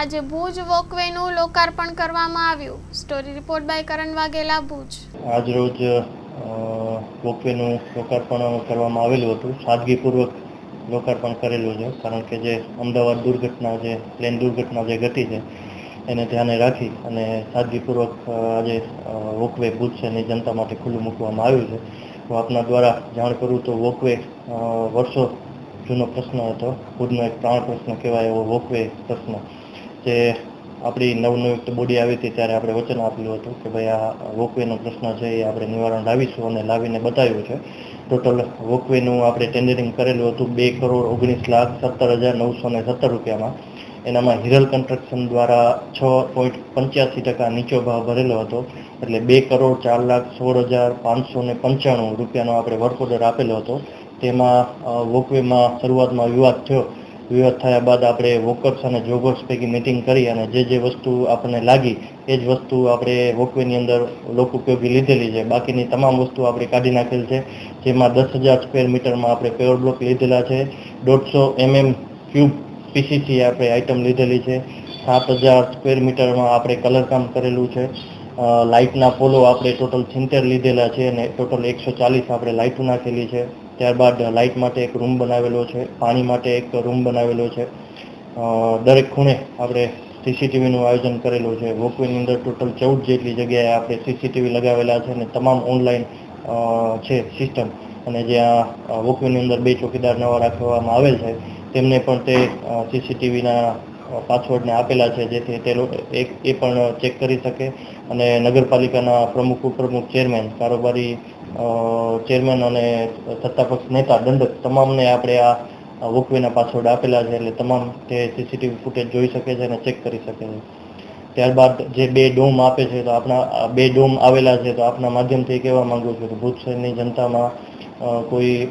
આજે ભુજ વોકવેનું લોકાર્પણ કરવામાં આવ્યું. Story report by Karan Vaghela, Bhuj. આજરોજ વોકવેનું લોકાર્પણ કરવામાં આવેલું હતું. સાદગીપૂર્વક લોકાર્પણ કરેલું છે, કારણ કે જે અમદાવાદ દુર્ઘટના જે, પ્લેન દુર્ઘટના જે ઘટી છે, એને ધ્યાને રાખી અને સાદગીપૂર્વક આજે વોકવે ભુજ શહેરની જનતા માટે ખુલ્લું મૂકવામાં આવ્યું છે. હું આપના દ્વારા જાણ કરું તો વોકવે વર્ષો જૂનો પ્રશ્ન હતો. ભુજનો એક પ્રાણ પ્રશ્ન કહેવાય એવો વોકવે પ્રશ્ન. જે આપણી નવનિયુક્ત બોડી આવી હતી ત્યારે આપણે વચન આપેલું હતું કે ભાઈ આ વોકવેનો પ્રશ્ન છે એ આપણે નિવારણ લાવીશું અને લાવીને બતાવ્યું છે. ટોટલ વોકવેનું આપણે ટેન્ડરિંગ કરેલું હતું બે કરોડ ઓગણીસ લાખ સત્તર હજાર નવસો ને સત્તર રૂપિયામાં. એનામાં હિરલ કન્સ્ટ્રક્શન દ્વારા છ પોઈન્ટ પંચ્યાસી ટકા નીચો ભાવ ભરેલો હતો. એટલે બે કરોડ ચાર લાખ સોળ હજાર પાંચસો ને પંચાણું રૂપિયાનો આપણે વર્ક ઓર્ડર આપેલો હતો. તેમાં વોકવેમાં શરૂઆતમાં વિવાદ થયો. વિવાદ થયા બાદ આપણે વોકર્સ અને જોગર્સ પૈકી મિટિંગ કરી અને જે જે વસ્તુ આપણને લાગી, એ જ વસ્તુ આપણે વોકવેની અંદર લોક ઉપયોગી લીધેલી છે. બાકીની તમામ વસ્તુ આપણે કાઢી નાખેલ છે, જેમાં દસ હજાર સ્ક્વેર મીટરમાં આપણે પેવર બ્લોક લીધેલા છે. દોઢસો એમએમ ક્યુબ પીસીસી આપણે આઇટમ લીધેલી છે. સાત હજાર સ્ક્વેર મીટરમાં આપણે કલરકામ કરેલું છે. લાઇટના પોલો આપણે ટોટલ સિત્તેર લીધેલા છે અને ટોટલ એકસો ચાલીસ આપણે લાઇટો નાખેલી છે. ત્યારબાદ લાઇટ માટે એક રૂમ બનાવેલો છે, પાણી માટે એક રૂમ બનાવેલો છે. દરેક ખૂણે આપણે સીસીટીવીનું આયોજન કરેલું છે. વોકવેની અંદર ટોટલ ચૌદ જેટલી જગ્યાએ આપણે સીસીટીવી લગાવેલા છે અને તમામ ઓનલાઈન છે સિસ્ટમ અને જ્યાં વોકવેની અંદર બે ચોકીદાર નવા રાખવામાં આવેલ છે, તેમને પણ તે સીસીટીવીના પાસવર્ડને આપેલા છે, જેથી તે એ પણ ચેક કરી શકે. અને નગરપાલિકાના પ્રમુખ, ઉપપ્રમુખ, ચેરમેન, કારોબારી ચેરમેન અને સત્તાપક્ષ નેતા, દંડક, તમામને આપણે આ વોકવેના પાસવર્ડ આપેલા છે, એટલે તમામ તે સીસીટીવી ફૂટેજ જોઈ શકે છે અને ચેક કરી શકે છે. ત્યારબાદ જે બે ડોમ આપે છે, તો આપણા બે ડોમ આવેલા છે, તો આપના માધ્યમથી કહેવા માંગુ છું કે શહેરની જનતામાં કોઈ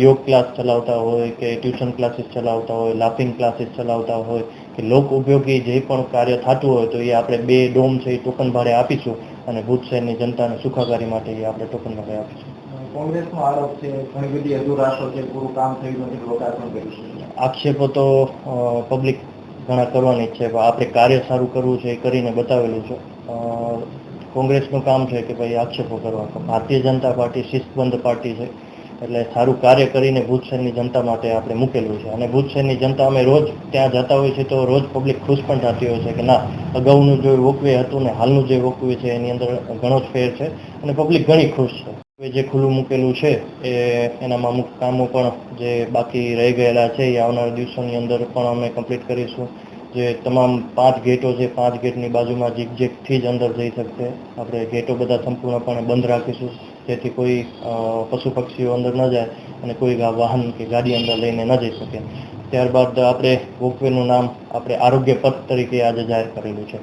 યોગ ક્લાસ ચલાવતા હોય કે ટ્યુશન ક્લાસીસ ચલાવતા હોય, લાફિંગ ક્લાસીસ ચલાવતા હોય કે લોક ઉપયોગી જે પણ કાર્ય થતું હોય તો એ આપણે બે ડોમ છે એ ટોકન ભાડે આપીશું અને ભુજ શહેરની જનતાને સુખાકારી માટે એ આપણે ટોકન ભાડે આપીશું. કોંગ્રેસનો આરોપ છે ઘણી બધી અધુરાશો છે પૂરું કામ થયું નથી લોકાર્પણ કર્યું આક્ષેપો તો પબ્લિક ઘણા કરવાની છે આપણે કાર્ય સારું કરવું છે એ કરીને બતાવેલું છે. કોંગ્રેસનું કામ છે કે ભાઈ આક્ષેપો કરવા. ભારતીય જનતા પાર્ટી શિસ્તબંધ પાર્ટી છે. એટલે સારું કાર્ય કરીને ભુજ જનતા માટે આપણે મૂકેલું છે. અને ભુજ જનતા અમે રોજ ત્યાં જતા હોઈએ છીએ તો રોજ પબ્લિક ખુશ પણ થતી હોય છે કે ના, અગાઉનું જે વોકવે હતું ને હાલનું જે વોકવે છે એની અંદર ઘણો જ ફેર છે અને પબ્લિક ઘણી ખુશ છે. જે ખુલ્લું મૂકેલું છે એ એનામાં અમુક કામો પણ જે બાકી રહી ગયેલા છે એ આવનારા દિવસોની અંદર પણ અમે કમ્પ્લીટ કરીશું. જે તમામ પાંચ ગેટો છે, પાંચ ગેટની બાજુમાં જીગજેગથી જ અંદર જઈ શકશે. આપણે ગેટો બધા સંપૂર્ણપણે બંધ રાખીશું. જેથી કોઈ પશુ પક્ષીઓ અંદર ન જાય અને કોઈ વાહન કે ગાડી અંદર લઈને ન જઈ શકે. ત્યારબાદ આપણે વોકવેનું નામ આપણે આરોગ્ય પથ તરીકે આજે જાહેર કરેલું છે.